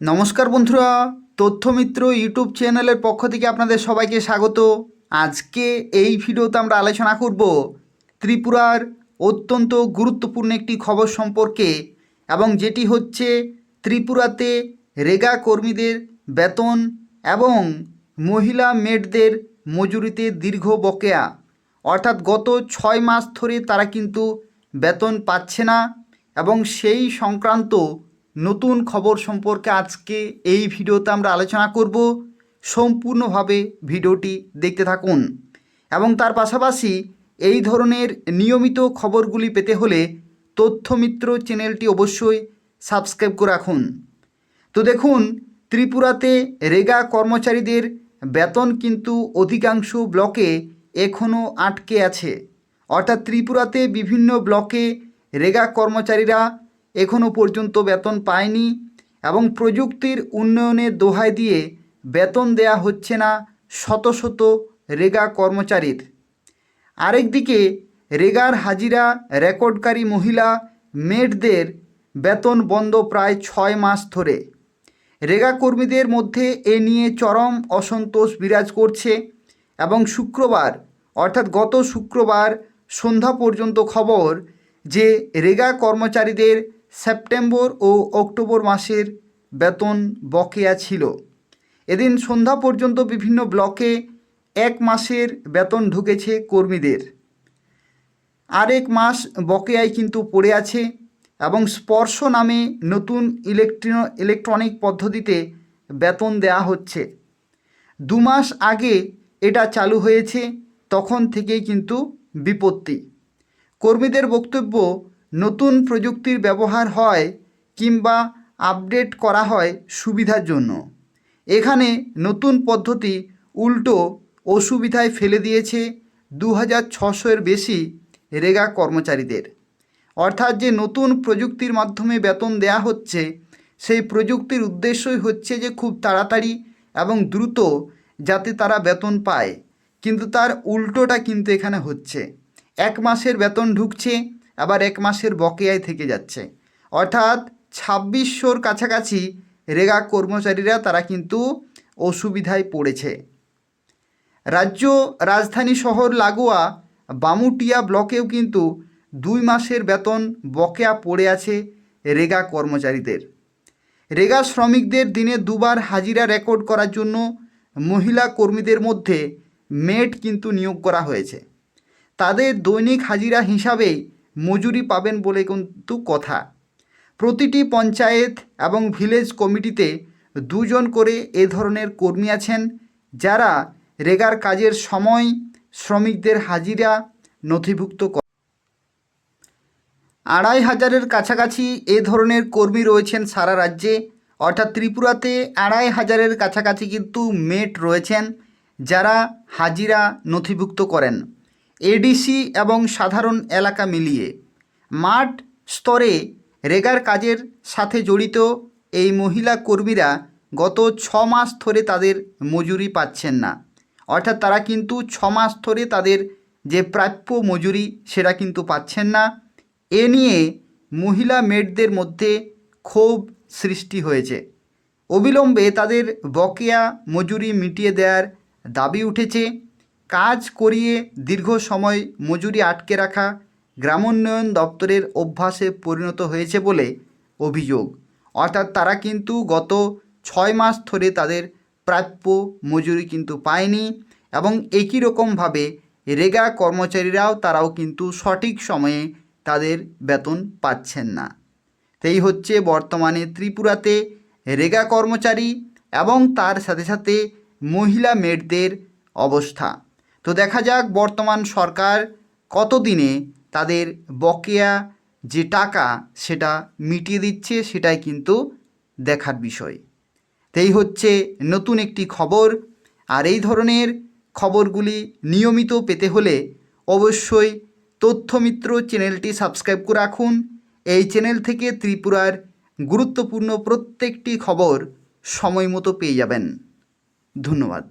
নমস্কার বন্ধুরা, তথ্যমিত্র ইউটিউব চ্যানেলের পক্ষ থেকে আপনাদের সবাইকে স্বাগত। আজকে এই ভিডিওতে আমরা আলোচনা করব ত্রিপুরার অত্যন্ত গুরুত্বপূর্ণ একটি খবর সম্পর্কে এবং যেটি হচ্ছে ত্রিপুরাতে রেগা কর্মীদের বেতন এবং মহিলা মেডদের মজুরিতে দীর্ঘ বকেয়া। অর্থাৎ গত ছয় মাস ধরে তারা কিন্তু বেতন পাচ্ছে না এবং সেই সংক্রান্ত নতুন খবর সম্পর্কে আজকে এই ভিডিওতে আমরা আলোচনা করব। সম্পূর্ণভাবে ভিডিওটি দেখতে থাকুন। এবং তার পাশাপাশি এই ধরনের নিয়মিত খবরগুলি পেতে হলে তথ্যমিত্র চ্যানেলটি অবশ্যই সাবস্ক্রাইব করে রাখুন। তো দেখুন, ত্রিপুরাতে রেগা কর্মচারীদের বেতন কিন্তু অধিকাংশ ব্লকে এখনও আটকে আছে। অর্থাৎ ত্রিপুরাতে বিভিন্ন ব্লকে রেগা কর্মচারীরা এখনও পর্যন্ত বেতন পায়নি এবং প্রযুক্তির উন্নয়নের দোহাই দিয়ে বেতন দেয়া হচ্ছে না শত শত রেগা কর্মচারীর। আরেকদিকে রেগার হাজিরা রেকর্ডকারী মহিলা মেডদের বেতন বন্ধ প্রায় ছয় মাস ধরে। রেগা কর্মীদের মধ্যে এ নিয়ে চরম অসন্তোষ বিরাজ করছে এবং শুক্রবার, অর্থাৎ গত শুক্রবার সন্ধ্যা পর্যন্ত খবর যে রেগা কর্মচারীদের সেপ্টেম্বর ও অক্টোবর মাসের বেতন বকেয়া ছিল। এদিন সন্ধ্যা পর্যন্ত বিভিন্ন ব্লকে এক মাসের বেতন ঢুকেছে কর্মীদের। আরেক মাস বকেয়ায় কিন্তু পড়ে আছে এবং স্পর্শ নামে নতুন ইলেকট্রিন ইলেকট্রনিক পদ্ধতিতে বেতন দেয়া হচ্ছে। দু মাস আগে এটা চালু হয়েছে, তখন থেকেই কিন্তু বিপত্তি। কর্মীদের বক্তব্য নতুন প্রযুক্তির ব্যবহার হয় কিংবা আপডেট করা হয় সুবিধার জন্য। এখানে নতুন পদ্ধতি উল্টো অসুবিধায় ফেলে দিয়েছে দু হাজার ছশোর বেশি রেগা কর্মচারীদের। অর্থাৎ যে নতুন প্রযুক্তির মাধ্যমে বেতন দেয়া হচ্ছে, সেই প্রযুক্তির উদ্দেশ্যই হচ্ছে যে খুব তাড়াতাড়ি এবং দ্রুত যাতে তারা বেতন পায়। কিন্তু তার উল্টোটা কিন্তু এখানে হচ্ছে। এক মাসের বেতন ঢুকছে আবার এক মাসের বকেয়ায় থেকে যাচ্ছে। অর্থাৎ ছাব্বিশশোর কাছাকাছি রেগা কর্মচারীরা তারা কিন্তু অসুবিধায় পড়েছে। রাজ্য রাজধানী শহর লাগোয়া বামুটিয়া ব্লকেও কিন্তু দুই মাসের বেতন বকেয়া পড়ে আছে রেগা কর্মচারীদের। রেগা শ্রমিকদের দিনে দুবার হাজিরা রেকর্ড করার জন্য মহিলা কর্মীদের মধ্যে মেট কিন্তু নিয়োগ করা হয়েছে। তাদের দৈনিক হাজিরা হিসাবেই মজুরি পাবেন বলে কিন্তু কথা। প্রতিটি পঞ্চায়েত এবং ভিলেজ কমিটিতে দুজন করে এ ধরনের কর্মী আছেন, যারা রেগার কাজের সময় শ্রমিকদের হাজিরা নথিভুক্ত করে আড়াই হাজারের কাছাকাছি এ ধরনের কর্মী রয়েছেন সারা রাজ্যে, অর্থাৎ ত্রিপুরাতে আড়াই হাজারের কাছাকাছি কিন্তু মেট রয়েছেন, যারা হাজিরা নথিভুক্ত করেন। এডিসি এবং সাধারণ এলাকা মিলিয়ে মাঠ স্তরে রেগার কাজের সাথে জড়িত এই মহিলা কর্মীরা গত ছ মাস ধরে তাদের মজুরি পাচ্ছেন না। অর্থাৎ তারা কিন্তু ছ মাস ধরে তাদের যে প্রাপ্য মজুরি সেটা কিন্তু পাচ্ছেন না। এ নিয়ে মহিলা মেডদের মধ্যে ক্ষোভ সৃষ্টি হয়েছে। অবিলম্বে তাদের বকেয়া মজুরি মিটিয়ে দেওয়ার দাবি উঠেছে। কাজ করিয়ে দীর্ঘ সময় মজুরি আটকে রাখা গ্রামোন্নয়ন দপ্তরের অভ্যাসে পরিণত হয়েছে বলে অভিযোগ। অর্থাৎ তারা কিন্তু গত ছয় মাস ধরে তাদের প্রাপ্য মজুরি কিন্তু পায়নি এবং একই রকমভাবে রেগা কর্মচারীরাও তারাও কিন্তু সঠিক সময়ে তাদের বেতন পাচ্ছেন না। সেই হচ্ছে বর্তমানে ত্রিপুরাতে রেগা কর্মচারী এবং তার সাথে সাথে মহিলা মেডদের অবস্থা। তো দেখা যাক বর্তমান সরকার কতদিনে তাদের বকেয়া যে টাকা সেটা মিটিয়ে দিচ্ছে, সেটাই কিন্তু দেখার বিষয়। তাই হচ্ছে নতুন একটি খবর। আর এই ধরনের খবরগুলি নিয়মিত পেতে হলে অবশ্যই তথ্যমিত্র চ্যানেলটি সাবস্ক্রাইব করে রাখুন। এই চ্যানেল থেকে ত্রিপুরার গুরুত্বপূর্ণ প্রত্যেকটি খবর সময় মতো পেয়ে যাবেন। ধন্যবাদ।